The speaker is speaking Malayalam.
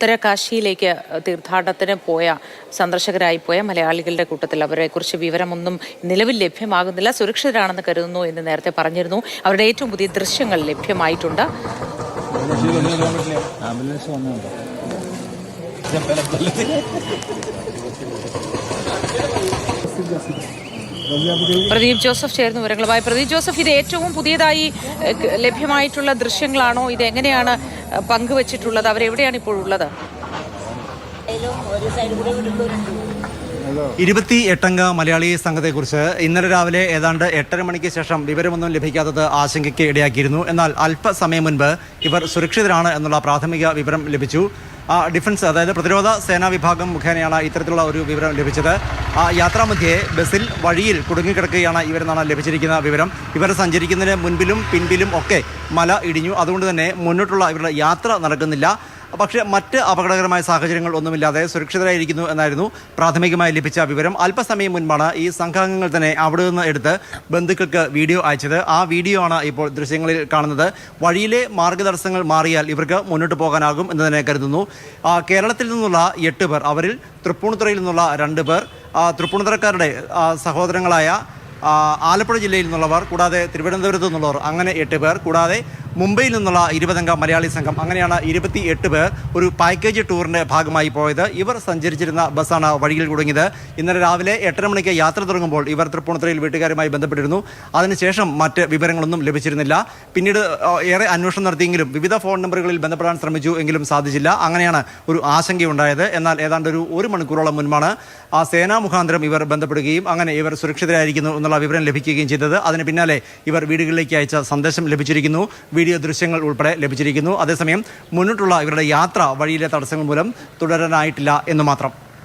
ഉത്തരകാശിയിലേക്ക് തീർത്ഥാടനത്തിന് പോയ സന്ദർശകരായി പോയ മലയാളികളുടെ കൂട്ടത്തിൽ അവരെക്കുറിച്ച് വിവരമൊന്നും നിലവിൽ ലഭ്യമാകുന്നില്ല. സുരക്ഷിതരാണെന്ന് കരുതുന്നു എന്ന് നേരത്തെ പറഞ്ഞിരുന്നു. അവരുടെ ഏറ്റവും പുതിയ ദൃശ്യങ്ങൾ ലഭ്യമായിട്ടുണ്ട്. പ്രദീപ് ജോസഫ് ചേർന്ന് വിവരങ്ങളുമായി. പ്രദീപ് ജോസഫ് ഇത് ഏറ്റവും പുതിയതായി ലഭ്യമായിട്ടുള്ള ദൃശ്യങ്ങളാണോ? ഇത് എങ്ങനെയാണ് പങ്കുവച്ചിട്ടുള്ളത്? അവരെവിടെയാണ് ഇപ്പോഴുള്ളത് ഇരുപത്തി എട്ടംഗ മലയാളി സംഘത്തെക്കുറിച്ച് ഇന്നലെ രാവിലെ ഏതാണ്ട് എട്ടര മണിക്ക് ശേഷം വിവരമൊന്നും ലഭിക്കാത്തത് ആശങ്കയ്ക്ക് ഇടയാക്കിയിരുന്നു. എന്നാൽ അല്പസമയം മുൻപ് ഇവർ സുരക്ഷിതരാണ് എന്നുള്ള പ്രാഥമിക വിവരം ലഭിച്ചു. ഡിഫൻസ് അതായത് പ്രതിരോധ സേനാ വിഭാഗം മുഖേനയാണ് ഇത്തരത്തിലുള്ള ഒരു വിവരം ലഭിച്ചത്. യാത്രാമധ്യേ ബസ്സിൽ വഴിയിൽ കുടുങ്ങിക്കിടക്കുകയാണ് ഇവരെന്നാണ് ലഭിച്ചിരിക്കുന്ന വിവരം. ഇവർ സഞ്ചരിക്കുന്നതിന് മുൻപിലും പിൻപിലും ഒക്കെ മല ഇടിഞ്ഞു. അതുകൊണ്ട് തന്നെ മുന്നോട്ടുള്ള ഇവരുടെ യാത്ര നടക്കുന്നില്ല. പക്ഷേ മറ്റ് അപകടകരമായ സാഹചര്യങ്ങൾ ഒന്നുമില്ലാതെ സുരക്ഷിതരായിരിക്കുന്നു എന്നായിരുന്നു പ്രാഥമികമായി ലഭിച്ച വിവരം. അല്പസമയം മുൻപാണ് ഈ സംഘാംഗങ്ങൾ തന്നെ അവിടെ നിന്ന് എടുത്ത് ബന്ധുക്കൾക്ക് വീഡിയോ അയച്ചത്. ആ വീഡിയോ ആണ് ഇപ്പോൾ ദൃശ്യങ്ങളിൽ കാണുന്നത്. വഴിയിലെ മാർഗതടസ്സങ്ങൾ മാറിയാൽ ഇവർക്ക് മുന്നോട്ട് പോകാനാകും എന്ന് തന്നെ കരുതുന്നു. കേരളത്തിൽ നിന്നുള്ള എട്ട് പേർ അവരിൽ തൃപ്പൂണിത്തുറയിൽ നിന്നുള്ള രണ്ട് പേർ തൃപ്പൂണിത്തുറക്കാരുടെ സഹോദരങ്ങളായ ആലപ്പുഴ ജില്ലയിൽ നിന്നുള്ളവർ കൂടാതെ തിരുവനന്തപുരത്ത് നിന്നുള്ളവർ അങ്ങനെ എട്ട് പേർ കൂടാതെ മുംബൈയിൽ നിന്നുള്ള ഇരുപതംഗ മലയാളി സംഘം അങ്ങനെയാണ് ഇരുപത്തി എട്ട് പേർ ഒരു പാക്കേജ് ടൂറിന്റെ ഭാഗമായി പോയത്. ഇവർ സഞ്ചരിച്ചിരുന്ന ബസ്സാണ് വഴിയിൽ കുടുങ്ങിയത്. ഇന്നലെ രാവിലെ എട്ടര മണിക്ക് യാത്ര തുടങ്ങുമ്പോൾ ഇവർ തൃപ്പൂണിത്തുറയിൽ വീട്ടുകാരുമായി ബന്ധപ്പെട്ടിരുന്നു. അതിനുശേഷം മറ്റ് വിവരങ്ങളൊന്നും ലഭിച്ചിരുന്നില്ല. പിന്നീട് ഏറെ അന്വേഷണം നടത്തിയെങ്കിലും വിവിധ ഫോൺ നമ്പറുകളിൽ ബന്ധപ്പെടാൻ ശ്രമിച്ചു എങ്കിലും സാധിച്ചില്ല. അങ്ങനെയാണ് ഒരു ആശങ്കയുണ്ടായത്. എന്നാൽ ഏതാണ്ട് ഒരു ഒരു മണിക്കൂറോളം മുൻപാണ് ആ സേനാ മുഖാന്തരം ഇവർ ബന്ധപ്പെടുകയും അങ്ങനെ ഇവർ സുരക്ഷിതരായിരിക്കുന്നു എന്നുള്ള വിവരം ലഭിക്കുകയും ചെയ്തത്. അതിന് പിന്നാലെ ഇവർ വീടുകളിലേക്ക് അയച്ച സന്ദേശം ലഭിച്ചിരിക്കുന്നു. വീഡിയോ ദൃശ്യങ്ങൾ ഉൾപ്പെടെ ലഭിച്ചിരിക്കുന്നു. അതേസമയം മുന്നോട്ടുള്ള ഇവരുടെ യാത്ര വഴിയിലെ തടസ്സങ്ങൾ മൂലം തുടരാനായിട്ടില്ല എന്ന് മാത്രം.